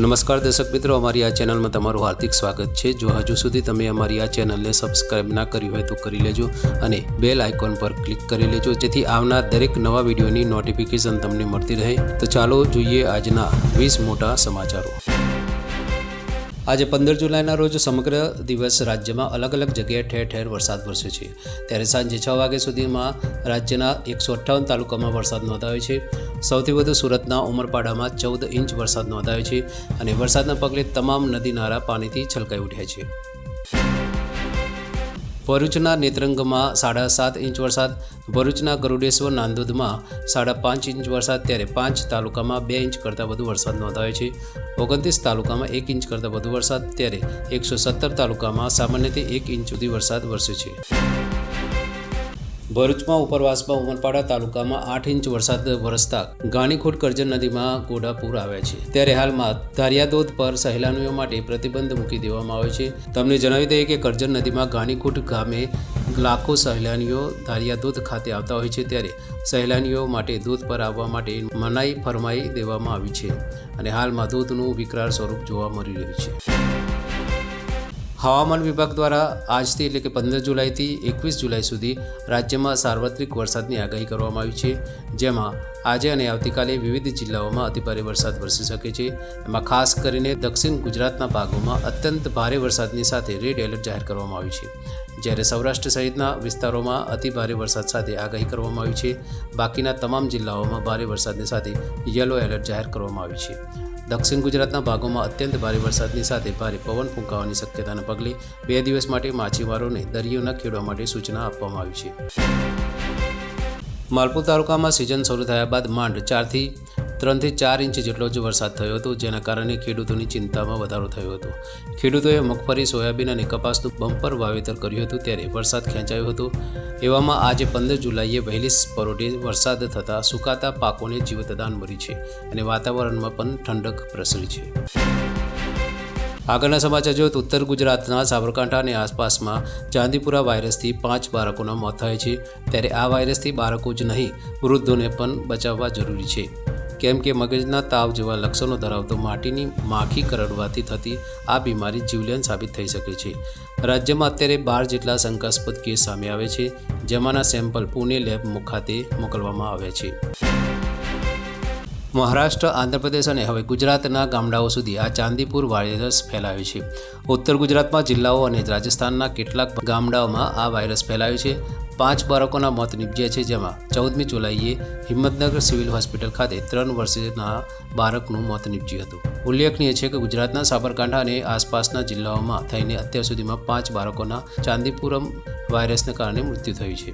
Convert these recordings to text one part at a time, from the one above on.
નમસ્કાર દર્શક મિત્રો, અમારી આ ચેનલમાં તમારું હાર્દિક સ્વાગત છે. જો હજુ સુધી તમે અમારી આ ચેનલને સબસ્ક્રાઇબ ના કરી હોય તો કરી લેજો અને બેલ આઇકોન પર ક્લિક કરી લેજો, જેથી આવનાર દરેક નવા વિડીયોની નોટિફિકેશન તમને મળતી રહે. તો ચાલો જોઈએ આજના વીસ મોટા સમાચારો. આજે પંદર જુલાઈના રોજ સમગ્ર દિવસ રાજ્યમાં અલગ અલગ જગ્યાએ ઠેર ઠેર વરસાદ વરસ્યો છે. ત્યારે સાંજે છ વાગ્યા સુધીમાં રાજ્યના એકસો અઠ્ઠાવન તાલુકામાં વરસાદ નોંધાયો છે. સૌથી વધુ સુરતના ઉમરપાડામાં ચૌદ ઇંચ વરસાદ નોંધાયો છે અને વરસાદના પગલે તમામ નદી, નાળા પાણીથી છલકાઈ ઉઠ્યા છે. ભરૂચના નેત્રંગમાં સાડા સાત ઇંચ વરસાદ, ભરૂચના ગરુડેશ્વર નાંદોદમાં સાડા પાંચ ઇંચ વરસાદ ત્યારે પાંચ તાલુકામાં બે ઇંચ કરતાં વધુ વરસાદ નોંધાયો છે. ઓગણત્રીસ તાલુકામાં એક ઇંચ કરતાં વધુ વરસાદ, ત્યારે એકસો સત્તર તાલુકામાં સામાન્યથી એક ઇંચ સુધી વરસાદ વરસ્યો છે. ભરૂચમાં ઉપરવાસમાં ઉમરપાડા તાલુકામાં આઠ ઇંચ વરસાદ વરસતા ગાણીખોટ કરજણ નદીમાં ઘોડાપૂર આવ્યા છે. ત્યારે હાલમાં ધારિયાદોદ પર સહેલાણીઓ માટે પ્રતિબંધ મૂકી દેવામાં આવ્યો છે. તમને જણાવી દઈએ કે કરજણ નદીમાં ગાણીખોટ ગામે લાખો સહેલાણીઓ ધારિયાદોદ ખાતે આવતા હોય છે. ત્યારે સહેલાણીઓ માટે દૂધ પર આવવા માટે મનાઈ ફરમાઈ દેવામાં આવી છે અને હાલમાં દૂધનું વિકરાળ સ્વરૂપ જોવા મળી રહ્યું છે. હવામાન વિભાગ દ્વારા આજથી એટલે કે પંદર જુલાઈથી એકવીસ જુલાઈ સુધી રાજ્યમાં સાર્વત્રિક વરસાદની આગાહી કરવામાં આવી છે. જેમાં આજે અને આવતીકાલે વિવિધ જિલ્લાઓમાં અતિભારે વરસાદ વરસી શકે છે. એમાં ખાસ કરીને દક્ષિણ ગુજરાતના ભાગોમાં અત્યંત ભારે વરસાદની સાથે રેડ એલર્ટ જાહેર કરવામાં આવ્યું છે. જ્યારે સૌરાષ્ટ્ર સહિતના વિસ્તારોમાં અતિભારે વરસાદ સાથે આગાહી કરવામાં આવી છે. બાકીના તમામ જિલ્લાઓમાં ભારે વરસાદની સાથે યલો એલર્ટ જાહેર કરવામાં આવ્યું છે. દક્ષિણ ગુજરાતના ભાગોમાં અત્યંત ભારે વરસાદની સાથે ભારે પવન ફૂંકાવાની શક્યતાના પગલે બે દિવસ માટે માછીમારોને દરિયો ન ખેડવા માટે સૂચના આપવામાં આવી છે. માલપુર તાલુકામાં સિઝન શરૂ થયા બાદ માંડ ચારથી ત્રણથી ચાર ઇંચ જેટલો જ વરસાદ થયો હતો, જેના કારણે ખેડૂતોની ચિંતામાં વધારો થયો હતો. ખેડૂતોએ મગફળી, સોયાબીન અને કપાસનું બમ્પર વાવેતર કર્યું હતું ત્યારે વરસાદ ખેંચાયો હતો. એવામાં આજે પંદર જુલાઈએ વહેલી પરોઢે વરસાદ થતાં સુકાતા પાકોને જીવતદાન મળી છે અને વાતાવરણમાં પણ ઠંડક પ્રસરી છે. આગળના સમાચાર જોયો તો ઉત્તર ગુજરાતના સાબરકાંઠા અને આસપાસમાં ચાંદીપુરા વાયરસથી પાંચ બાળકોના મોત થાય છે. ત્યારે આ વાયરસથી બાળકો જ નહીં, વૃદ્ધોને પણ બચાવવા જરૂરી છે. કેમ કે મગજના તાવ જેવા લક્ષણો ધરાવતો માટીની માખી કરડવાથી થતી આ બીમારી જીવલેણ સાબિત થઈ શકે છે. રાજ્યમાં અત્યારે બાર જેટલા શંકાસ્પદ કેસ સામે આવે છે, જેમાંના સેમ્પલ પુણે લેબ ખાતે મોકલવામાં આવ્યા છે. મહારાષ્ટ્ર, આંધ્રપ્રદેશ અને હવે ગુજરાતના ગામડાઓ સુધી આ ચાંદીપુર વાયરસ ફેલાયો છે. ઉત્તર ગુજરાતમાં જિલ્લાઓ અને રાજસ્થાનના કેટલાક ગામડાઓમાં આ વાયરસ ફેલાયો છે. પાંચ બાળકોના મોત નીપજ્યા છે, જેમાં ચૌદમી જુલાઈએ હિંમતનગર સિવિલ હોસ્પિટલ ખાતે ત્રણ વર્ષના બાળકનું મોત નીપજ્યું હતું. ઉલ્લેખનીય છે કે ગુજરાતના સાબરકાંઠા અને આસપાસના જિલ્લાઓમાં થઈને અત્યાર સુધીમાં પાંચ બાળકોના ચાંદીપુરમ વાયરસને કારણે મૃત્યુ થયું છે.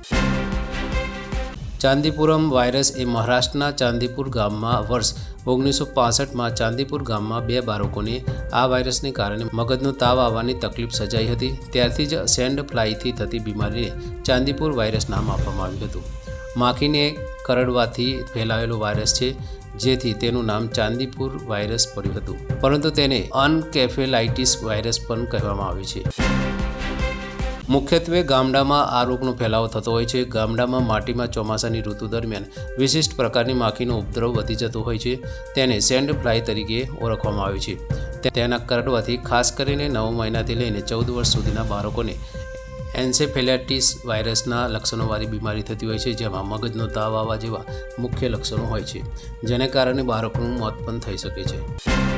ચાંદીપુરમ વાયરસ એ મહારાષ્ટ્રના ચાંદીપુર ગામમાં વર્ષ ઓગણીસો પાસઠમાં ચાંદીપુર ગામમાં બે બાળકોને આ વાયરસને કારણે મગજનો તાવ આવવાની તકલીફ સર્જાઈ હતી. ત્યારથી જ સેન્ડ ફ્લાયથી થતી બીમારીને ચાંદીપુર વાયરસ નામ આપવામાં આવ્યું હતું. માખીને કરડવાથી ફેલાયેલો વાયરસ છે, જેથી તેનું નામ ચાંદીપુર વાયરસ પડ્યું હતું. પરંતુ તેને અનકેફેલાઇટિસ વાયરસ પણ કહેવામાં આવે છે. મુખ્યત્વે ગામડામાં આ રોગનો ફેલાવો થતો હોય છે. ગામડામાં માટીમાં ચોમાસાની ઋતુ દરમિયાન વિશિષ્ટ પ્રકારની માખીનો ઉપદ્રવ વધી જતો હોય છે. તેને સેન્ડ ફ્લાય તરીકે ઓળખવામાં આવે છે. તેના કરડવાથી ખાસ કરીને નવ મહિનાથી લઈને ચૌદ વર્ષ સુધીના બાળકોને એન્સેફેલાઇટિસ વાયરસના લક્ષણોવાળી બીમારી થતી હોય છે, જેમાં મગજનો તાવ આવવા જેવા મુખ્ય લક્ષણો હોય છે, જેને કારણે બાળકનું મોત પણ થઈ શકે છે.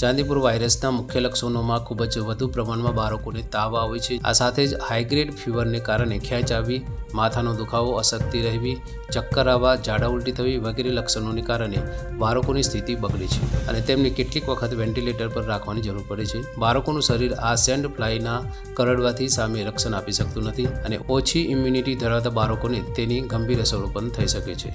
ચાંદીપુર વાયરસના મુખ્ય લક્ષણોમાં ખૂબ જ વધુ પ્રમાણમાં બાળકોને તાવ આવે છે. આ સાથે જ હાઈગ્રેડ ફીવરને કારણે ખેંચ આવી, માથાનો દુખાવો, અશક્તિ રહેવી, ચક્કર આવવા, ઝાડા ઉલટી થવી વગેરે લક્ષણોને કારણે બાળકોની સ્થિતિ બગડી છે અને તેમને કેટલીક વખત વેન્ટિલેટર પર રાખવાની જરૂર પડે છે. બાળકોનું શરીર આ સેન્ડ ફ્લાયના કરડવાથી સામે રક્ષણ આપી શકતું નથી અને ઓછી ઇમ્યુનિટી ધરાવતા બાળકોને તેની ગંભીર અસરો પણ થઈ શકે છે.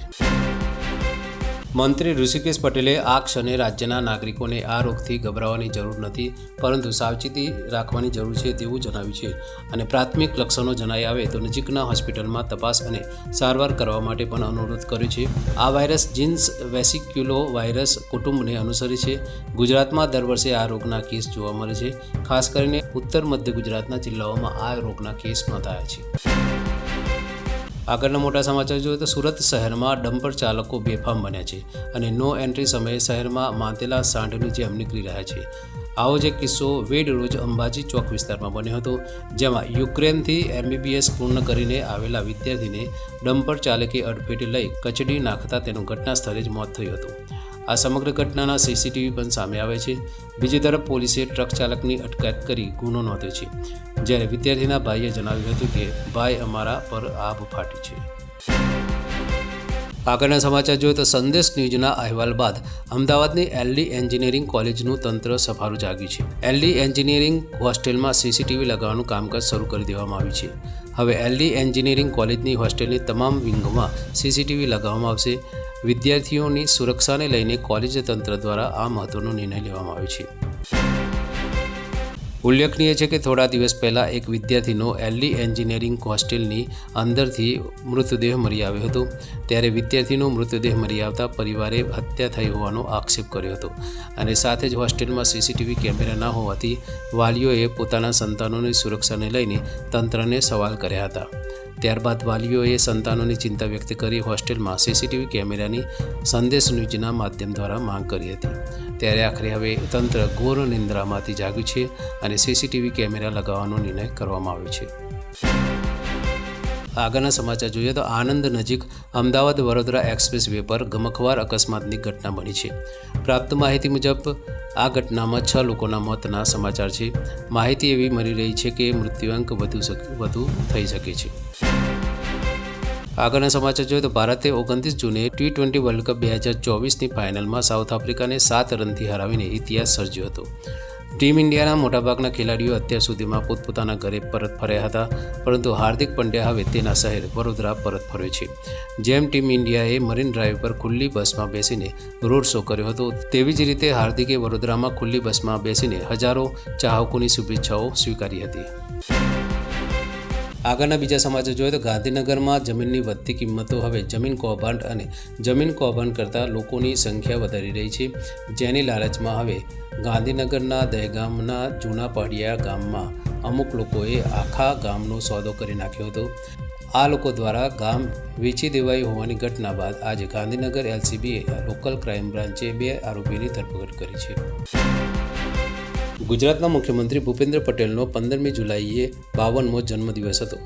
મંત્રી ઋષિકેશ પટેલે આ ક્ષણે રાજ્યના નાગરિકોને આ રોગથી ગભરાવાની જરૂર નથી, પરંતુ સાવચેતી રાખવાની જરૂર છે તેવું જણાવ્યું છે. અને પ્રાથમિક લક્ષણો જણાઈ આવે તો નજીકના હોસ્પિટલમાં તપાસ અને સારવાર કરવા માટે પણ અનુરોધ કર્યો છે. આ વાયરસ જીન્સ વેસિક્યુલો વાયરસ કુટુંબને અનુસરે છે. ગુજરાતમાં દર વર્ષે આ રોગના કેસ જોવા મળે છે. ખાસ કરીને ઉત્તર મધ્ય ગુજરાતના જિલ્લાઓમાં આ રોગના કેસ નોંધાયા છે. આગળના મોટા સમાચાર જોઈએ તો સુરત શહેરમાં ડમ્પર ચાલકો બેફામ બન્યા છે અને નો એન્ટ્રી સમયે શહેરમાં માંતેલા સાંઢની જેમ નીકળી રહ્યા છે. આવો જ એક કિસ્સો વેડ રોજ અંબાજી ચોક વિસ્તારમાં બન્યો હતો, જેમાં યુક્રેનથી એમબીબીએસ પૂર્ણ કરીને આવેલા વિદ્યાર્થીને ડમ્પર ચાલકે અડફેટે લઈ કચડી નાખતા તેનું ઘટના સ્થળે જ મોત થયું હતું. આ સમગ્ર ઘટનાના સીસીટીવી પણ સામે આવે છે. બીજી તરફ પોલીસે ટ્રક ચાલકની અટકાયત કરી ગુનો નોંધ્યો છે. જ્યારે વિદ્યાર્થીના ભાઈએ જણાવ્યું હતું કે, ભાઈ અમારા પર આબ ફાટી છે. આગળના સમાચાર જોઈએ તો સંદેશ ન્યૂઝના અહેવાલ બાદ અમદાવાદની એલડી એન્જિનિયરિંગ કોલેજનું તંત્ર સફારું જાગ્યું છે. એલડી એન્જિનિયરિંગ હોસ્ટેલમાં સીસીટીવી લગાવવાનું કામકાજ શરૂ કરી દેવામાં આવ્યું છે. હવે એલડી એન્જિનિયરિંગ કોલેજની હોસ્ટેલની તમામ વિંગોમાં સીસીટીવી લગાવવામાં આવશે. વિદ્યાર્થીઓની સુરક્ષાને લઈને કોલેજ તંત્ર દ્વારા આ મહત્વનો નિર્ણય લેવામાં આવ્યો છે. ઉલ્લેખનીય છે કે થોડા દિવસ પહેલાં એક વિદ્યાર્થીનો એલડી એન્જિનિયરિંગ હોસ્ટેલની અંદરથી મૃતદેહ મળી આવ્યો હતો. ત્યારે વિદ્યાર્થીનો મૃતદેહ મળી આવતા પરિવારે હત્યા થઈ હોવાનો આક્ષેપ કર્યો હતો અને સાથે જ હોસ્ટેલમાં સીસીટીવી કેમેરા ન હોવાથી વાલીઓએ પોતાના સંતાનોની સુરક્ષાને લઈને તંત્રને સવાલ કર્યા હતા. ત્યારબાદ વાલીઓએ સંતાનોની ચિંતા વ્યક્ત કરી હોસ્ટેલમાં સીસીટીવી કેમેરાની સંદેશ ન્યૂઝના માધ્યમ દ્વારા માંગ કરી હતી. ત્યારે આખરે હવે તંત્ર ઘોર નિંદ્રામાંથી જાગ્યું છે અને સીસીટીવી કેમેરા લગાવવાનો નિર્ણય કરવામાં આવ્યો છે. આગળના સમાચાર જોઈએ તો આનંદ નજીક અમદાવાદ વડોદરા એક્સપ્રેસ વે પર ગમખવાર અકસ્માતની ઘટના બની છે. પ્રાપ્ત માહિતી મુજબ, આ ઘટનામાં છ લોકોના મોતના સમાચાર છે. માહિતી એવી મળી રહી છે કે મૃત્યુઆંક વધુ વધુ થઈ શકે છે. આગળના સમાચાર જોઈએ તો ભારતે ઓગણત્રીસ જૂને ટી ટ્વેન્ટી વર્લ્ડ કપ બે હજાર ચોવીસની ફાઇનલમાં સાઉથ આફ્રિકાને સાત રનથી હરાવીને ઇતિહાસ સર્જ્યો હતો. ટીમ ઇન્ડિયાના મોટાભાગના ખેલાડીઓ અત્યાર સુધીમાં પોતપોતાના ઘરે પરત ફર્યા હતા, પરંતુ હાર્દિક પંડ્યા હવે તેના શહેર વડોદરા પરત ફર્યો છે. જેમ ટીમ ઇન્ડિયાએ મરીન ડ્રાઈવ પર ખુલ્લી બસમાં બેસીને રોડ શો કર્યો હતો, તેવી જ રીતે હાર્દિકે વડોદરામાં ખુલ્લી બસમાં બેસીને હજારો ચાહકોની શુભેચ્છાઓ સ્વીકારી હતી. આગળના બીજા સમાચાર જોઈએ તો ગાંધીનગરમાં જમીનની વધતી કિંમતો હવે જમીન કૌભાંડ અને જમીન કૌભાંડ કરતાં લોકોની સંખ્યા વધારી રહી છે. જેની લાલચમાં હવે ગાંધીનગરના દહેગામના જૂના પડિયા ગામમાં અમુક લોકોએ આખા ગામનો સોદો કરી નાખ્યો હતો. આ લોકો દ્વારા ગામ વેચી દેવાયું હોવાની ઘટના બાદ આજે ગાંધીનગર એલસીબીએ લોકલ ક્રાઇમ બ્રાન્ચે બે આરોપીની ધરપકડ કરી છે. ગુજરાતના મુખ્યમંત્રી ભૂપેન્દ્ર પટેલનો પંદરમી જુલાઈએ બાવનમો જન્મદિવસ હતો.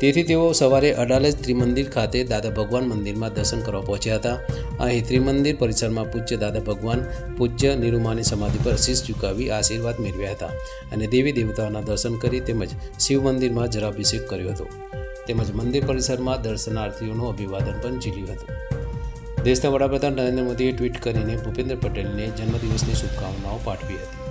તેથી તેઓ સવારે અડાલજ ત્રિમંદિર ખાતે દાદા ભગવાન મંદિરમાં દર્શન કરવા પહોંચ્યા હતા. અહીં ત્રિમંદિર પરિસરમાં પૂજ્ય દાદા ભગવાન પૂજ્ય નિરૂમાની સમાધિ પર શીશ ઝુકાવી આશીર્વાદ મેળવ્યા હતા અને દેવી દેવતાઓના દર્શન કરી તેમજ શિવ મંદિરમાં જલાભિષેક કર્યો હતો. તેમજ મંદિર પરિસરમાં દર્શનાર્થીઓનું અભિવાદન પણ ઝીલ્યું હતું. દેશના વડાપ્રધાન નરેન્દ્ર મોદીએ ટ્વીટ કરીને ભૂપેન્દ્ર પટેલને જન્મદિવસની શુભકામનાઓ પાઠવી હતી.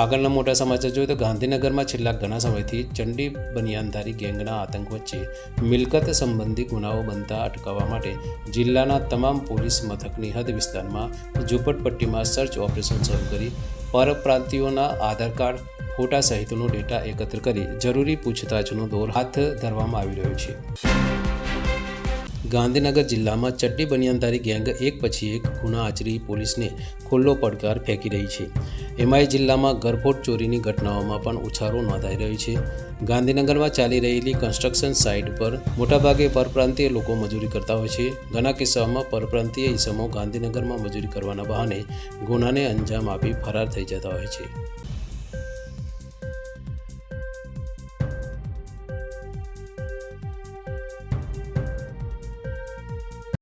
આગળના મોટા સમાચાર જોઈએ તો ગાંધીનગરમાં છેલ્લા ઘણા સમયથી ચંડી બનિયાનધારી ગેંગના આતંક વચ્ચે મિલકત સંબંધી ગુનાઓ બનતા અટકાવવા માટે જિલ્લાના તમામ પોલીસ મથકની હદ વિસ્તારમાં ઝૂંપડપટ્ટીમાં સર્ચ ઓપરેશન શરૂ કરી. પરપ્રાંતિઓના આધાર કાર્ડ, ફોટા સહિતનો ડેટા એકત્ર કરી જરૂરી પૂછતાછનો દોર હાથ ધરવામાં આવી રહ્યો છે. ગાંધીનગર જિલ્લામાં ચડ્ડી બનિયાનધારી ગેંગ એક પછી એક ગુના આચરી પોલીસને ખુલ્લો પડકાર ફેંકી રહી છે. એમાંય જિલ્લામાં ગરફોટ ચોરીની ઘટનાઓમાં પણ ઉછાળો નોંધાઈ રહ્યો છે. ગાંધીનગરમાં ચાલી રહેલી કન્સ્ટ્રક્શન સાઇટ પર મોટાભાગે પરપ્રાંતીય લોકો મજૂરી કરતા હોય છે. ઘણા કિસ્સાઓમાં પરપ્રાંતીય ઈસમો ગાંધીનગરમાં મજૂરી કરવાના બહાને ગુનાને અંજામ આપી ફરાર થઈ જતા હોય છે.